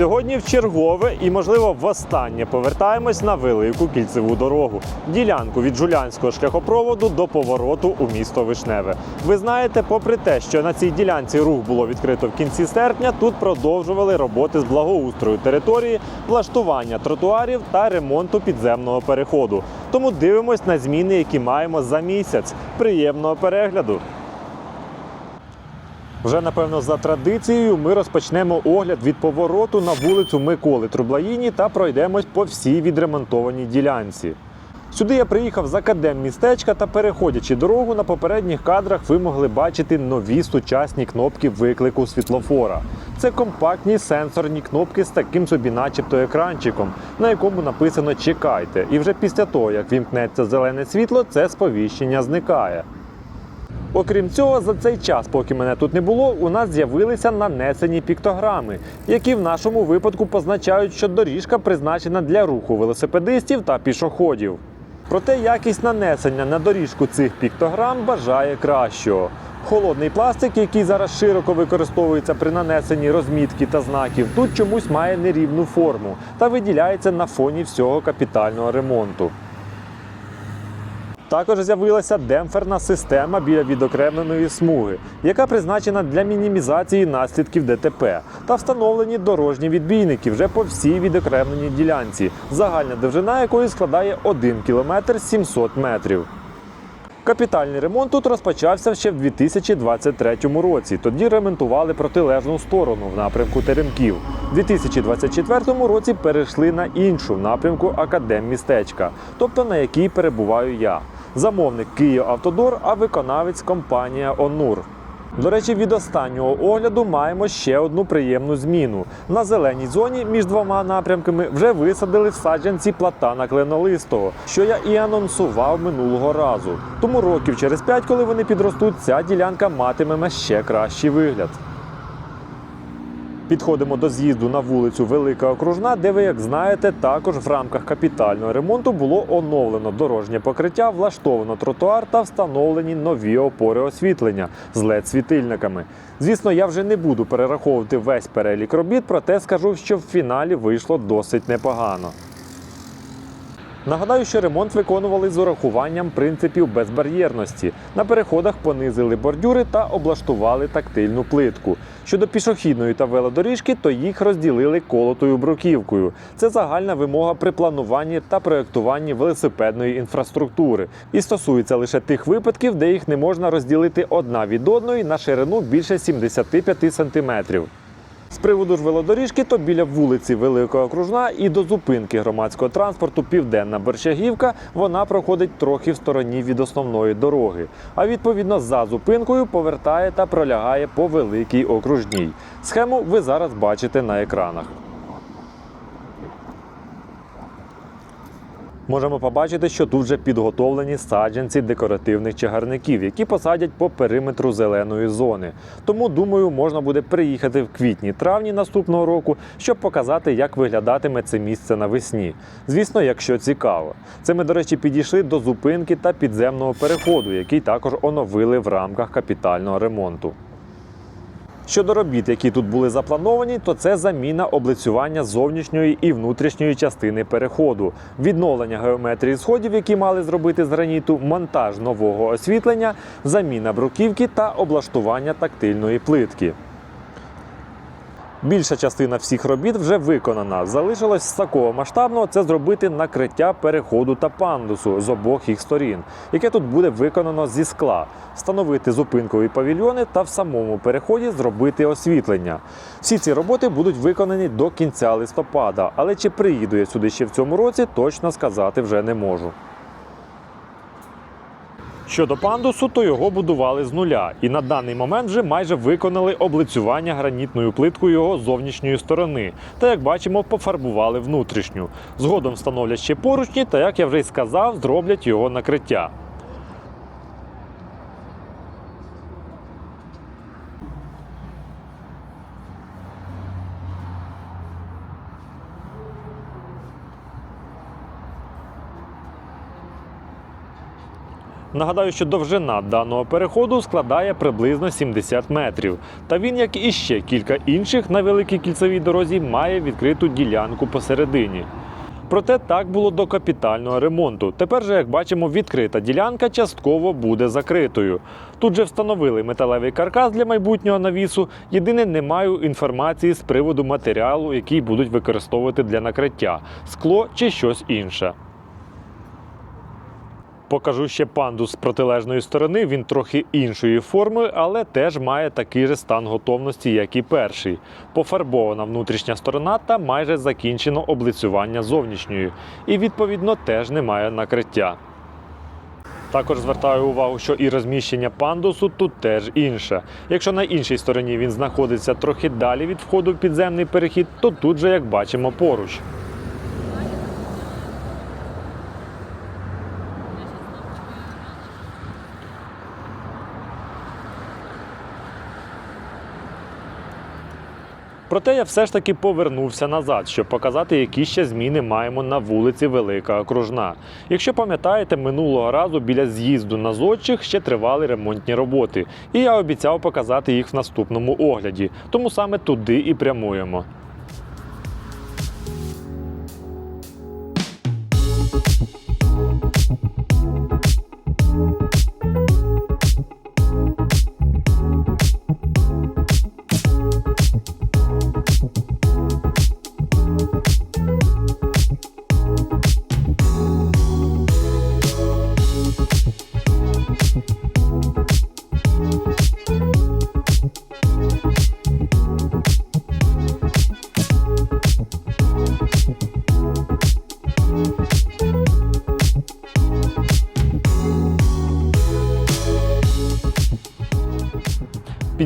Сьогодні в чергове і, можливо, востаннє повертаємось на велику кільцеву дорогу, ділянку від Жулянського шляхопроводу до повороту у місто Вишневе. Ви знаєте, попри те, що на цій ділянці рух було відкрито в кінці серпня, тут продовжували роботи з благоустрою території, влаштування тротуарів та ремонту підземного переходу. Тому дивимось на зміни, які маємо за місяць. Приємного перегляду! Вже напевно за традицією ми розпочнемо огляд від повороту на вулицю Миколи Трублаїні та пройдемось по всій відремонтованій ділянці. Сюди я приїхав з академ-містечка та переходячи дорогу, на попередніх кадрах ви могли бачити нові сучасні кнопки виклику світлофора. Це компактні сенсорні кнопки з таким собі, начебто, екранчиком, на якому написано Чекайте. І вже після того, як вімкнеться зелене світло, це сповіщення зникає. Окрім цього, за цей час, поки мене тут не було, у нас з'явилися нанесені піктограми, які в нашому випадку позначають, що доріжка призначена для руху велосипедистів та пішоходів. Проте якість нанесення на доріжку цих піктограм бажає кращого. Холодний пластик, який зараз широко використовується при нанесенні розмітки та знаків, тут чомусь має нерівну форму та виділяється на фоні всього капітального ремонту. Також з'явилася демпферна система біля відокремленої смуги, яка призначена для мінімізації наслідків ДТП, та встановлені дорожні відбійники вже по всій відокремленій ділянці, загальна довжина якої складає 1 км 700 метрів. Капітальний ремонт тут розпочався ще в 2023 році. Тоді ремонтували протилежну сторону в напрямку Теремків. У 2024 році перейшли на іншу в напрямку Академмістечка, тобто на якій перебуваю я. Замовник Київавтодор, а виконавець компанія Онур. До речі, від останнього огляду маємо ще одну приємну зміну. На зеленій зоні між двома напрямками вже висадили саджанці платана кленолистого, що я і анонсував минулого разу. Тому років через п'ять, коли вони підростуть, ця ділянка матиме ще кращий вигляд. Підходимо до з'їзду на вулицю Велика Окружна, де ви, як знаєте, також в рамках капітального ремонту було оновлено дорожнє покриття, влаштовано тротуар та встановлені нові опори освітлення з led світильниками. Звісно, я вже не буду перераховувати весь перелік робіт, проте скажу, що в фіналі вийшло досить непогано. Нагадаю, що ремонт виконували з урахуванням принципів безбар'єрності. На переходах понизили бордюри та облаштували тактильну плитку. Щодо пішохідної та велодоріжки, то їх розділили колотою бруківкою. Це загальна вимога при плануванні та проєктуванні велосипедної інфраструктури і стосується лише тих випадків, де їх не можна розділити одна від одної на ширину більше 75 сантиметрів. З приводу ж велодоріжки, то біля вулиці Велика Окружна і до зупинки громадського транспорту Південна Берчагівка вона проходить трохи в стороні від основної дороги. А відповідно за зупинкою повертає та пролягає по великій окружній. Схему ви зараз бачите на екранах. Можемо побачити, що тут вже підготовлені саджанці декоративних чагарників, які посадять по периметру зеленої зони. Тому думаю, можна буде приїхати в квітні-травні наступного року, щоб показати, як виглядатиме це місце навесні. Звісно, якщо цікаво. Це ми, до речі, підійшли до зупинки та підземного переходу, який також оновили в рамках капітального ремонту. Щодо робіт, які тут були заплановані, то це заміна облицювання зовнішньої і внутрішньої частини переходу, відновлення геометрії сходів, які мали зробити з граніту, монтаж нового освітлення, заміна бруківки та облаштування тактильної плитки. Більша частина всіх робіт вже виконана. Залишилось з такого масштабного це зробити накриття переходу та пандусу з обох їх сторін, яке тут буде виконано зі скла, встановити зупинкові павільйони та в самому переході зробити освітлення. Всі ці роботи будуть виконані до кінця листопада, але чи приїду я сюди ще в цьому році, точно сказати вже не можу. Щодо пандусу, то його будували з нуля, і на даний момент вже майже виконали облицювання гранітною плиткою його зовнішньої сторони. Та як бачимо, пофарбували внутрішню. Згодом встановлять ще поручні, та як я вже й сказав, зроблять його накриття. Нагадаю, що довжина даного переходу складає приблизно 70 метрів. Та він, як і ще кілька інших на великій кільцевій дорозі, має відкриту ділянку посередині. Проте так було до капітального ремонту. Тепер же, як бачимо, відкрита ділянка частково буде закритою. Тут же встановили металевий каркас для майбутнього навісу. Єдине, не маю інформації з приводу матеріалу, який будуть використовувати для накриття скло чи щось інше. Покажу ще панду з протилежної сторони. Він трохи іншої форми, але теж має такий же стан готовності, як і перший. Пофарбована внутрішня сторона та майже закінчено облицювання зовнішньої. І відповідно теж немає накриття. Також звертаю увагу, що і розміщення пандусу тут теж інше. Якщо на іншій стороні він знаходиться трохи далі від входу в підземний перехід, то тут же, як бачимо, поруч. Проте я все ж таки повернувся назад, щоб показати, які ще зміни маємо на вулиці Велика Окружна. Якщо пам'ятаєте, минулого разу біля з'їзду на зодчих ще тривали ремонтні роботи, і я обіцяв показати їх в наступному огляді. Тому саме туди і прямуємо.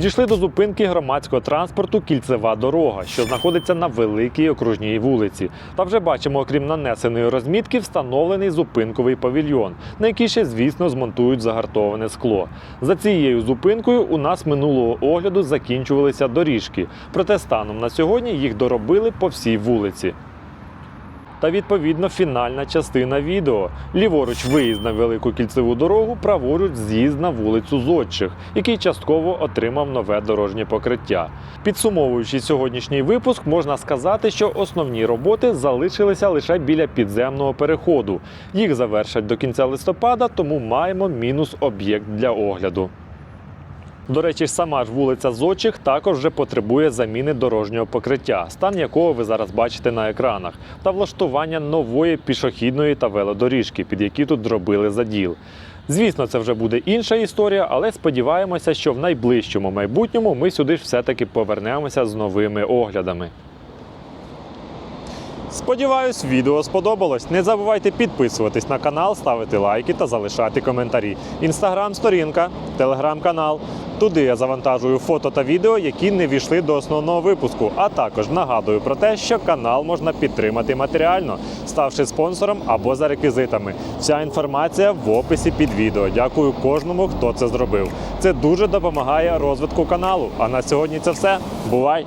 Підійшли до зупинки громадського транспорту кільцева дорога, що знаходиться на великій окружній вулиці. Та вже бачимо, окрім нанесеної розмітки, встановлений зупинковий павільйон, на який ще, звісно, змонтують загартоване скло. За цією зупинкою у нас минулого огляду закінчувалися доріжки. Проте станом на сьогодні їх доробили по всій вулиці. Та відповідно фінальна частина відео. Ліворуч виїзд на велику кільцеву дорогу, праворуч з'їзд на вулицю Зодчих, який частково отримав нове дорожнє покриття. Підсумовуючи сьогоднішній випуск, можна сказати, що основні роботи залишилися лише біля підземного переходу. Їх завершать до кінця листопада, тому маємо мінус об'єкт для огляду. До речі, сама ж вулиця Зодчих також вже потребує заміни дорожнього покриття, стан якого ви зараз бачите на екранах, та влаштування нової пішохідної та велодоріжки, під які тут зробили заділ. Звісно, це вже буде інша історія, але сподіваємося, що в найближчому майбутньому ми сюди ж все-таки повернемося з новими оглядами. Сподіваюсь, відео сподобалось. Не забувайте підписуватись на канал, ставити лайки та залишати коментарі. Інстаграм-сторінка, телеграм-канал. Туди я завантажую фото та відео, які не війшли до основного випуску. А також нагадую про те, що канал можна підтримати матеріально, ставши спонсором або за реквізитами. Вся інформація в описі під відео. Дякую кожному, хто це зробив. Це дуже допомагає розвитку каналу. А на сьогодні це все. Бувай!